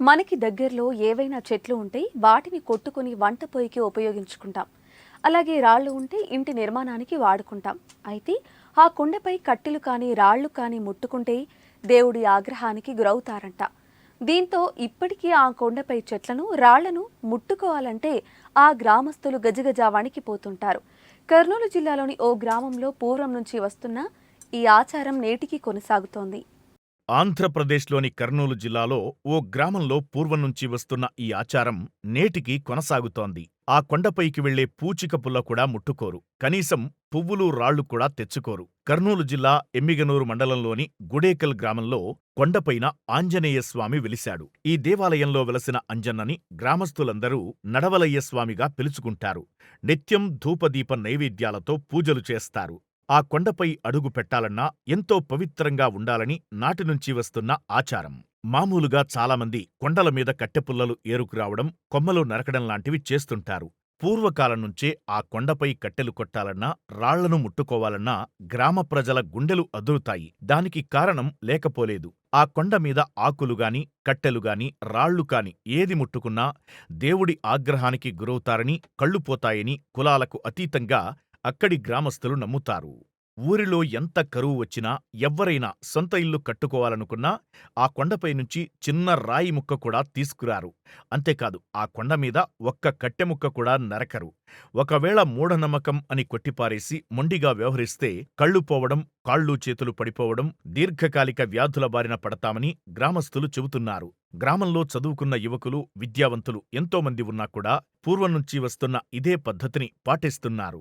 మనకి దగ్గరలో ఏవైనా చెట్లు ఉంటే వాటిని కొట్టుకుని వంట పొయ్యికి ఉపయోగించుకుంటాం. అలాగే రాళ్ళు ఉంటే ఇంటి నిర్మాణానికి వాడుకుంటాం. అయితే ఆ కుండపై కట్టెలు కానీ రాళ్ళు కానీ ముట్టుకుంటే దేవుడి ఆగ్రహానికి గురవుతారంట. దీంతో ఇప్పటికీ ఆ కొండపై చెట్లను రాళ్ళను ముట్టుకోవాలంటే ఆ గ్రామస్తులు గజగజ వణికిపోతుంటారు కర్నూలు జిల్లాలోని ఓ గ్రామంలో పూర్వం నుంచి వస్తున్న ఈ ఆచారం నేటికి కొనసాగుతోంది. ఆంధ్రప్రదేశ్లోని కర్నూలు జిల్లాలో ఓ గ్రామంలో పూర్వం నుంచి వస్తున్న ఈ ఆచారం నేటికి కొనసాగుతోంది. ఆ కొండపైకి వెళ్ళే పూచిక పుల్ల కూడా ముట్టుకోరు. కనీసం పువ్వులు రాళ్ళు కూడా తెచ్చుకోరు. కర్నూలు జిల్లా ఎమ్మిగనూరు మండలంలోని గుడేకల్ గ్రామంలో కొండపైన ఆంజనేయస్వామి వెలిశాడు. ఈ దేవాలయంలో వెలసిన అంజన్నని గ్రామస్తులందరూ నడవలయ్య స్వామిగా పిలుచుకుంటారు. నిత్యం ధూపదీప నైవేద్యాలతో పూజలు చేస్తారు. ఆ కొండపై అడుగు పెట్టాలన్నా ఎంతో పవిత్రంగా ఉండాలని నాటినుంచి వస్తున్న ఆచారం. మామూలుగా చాలామంది కొండల మీద కట్టెపుల్లలు ఏరుకురావడం కొమ్మలు నరకడం లాంటివి చేస్తుంటారు. పూర్వకాలం నుంచే ఆ కొండపై కట్టెలు కొట్టాలన్నా రాళ్ళను ముట్టుకోవాలన్నా గ్రామ ప్రజల గుండెలు అదురుతాయి. దానికి కారణం లేకపోలేదు. ఆ కొండ మీద ఆకులుగాని కట్టెలుగాని రాళ్ళు కాని ఏది ముట్టుకున్నా దేవుడి ఆగ్రహానికి గురవుతారని కళ్ళుపోతాయని కులాలకు అతీతంగా అక్కడి గ్రామస్థులు నమ్ముతారు. ఊరిలో ఎంత కరువు వచ్చినా ఎవ్వరైనా సొంత ఇల్లు కట్టుకోవాలనుకున్నా ఆ కొండపై నుంచి చిన్న రాయి ముక్క కూడా తీసుకురారు. అంతేకాదు ఆ కొండ మీద ఒక్క కట్టె ముక్క కూడా నరకరు. ఒకవేళ మూఢనమ్మకం అని కొట్టిపారేసి మొండిగా వ్యవహరిస్తే కళ్ళు పోవడం కాళ్ళు చేతులు పడిపోవడం దీర్ఘకాలిక వ్యాధుల బారిన పడతామని గ్రామస్థులు చెబుతున్నారు. గ్రామంలో చదువుకున్న యువకులు విద్యావంతులు ఎంతోమంది ఉన్నా కూడా పూర్వం నుంచి వస్తున్న ఇదే పద్ధతిని పాటిస్తున్నారు.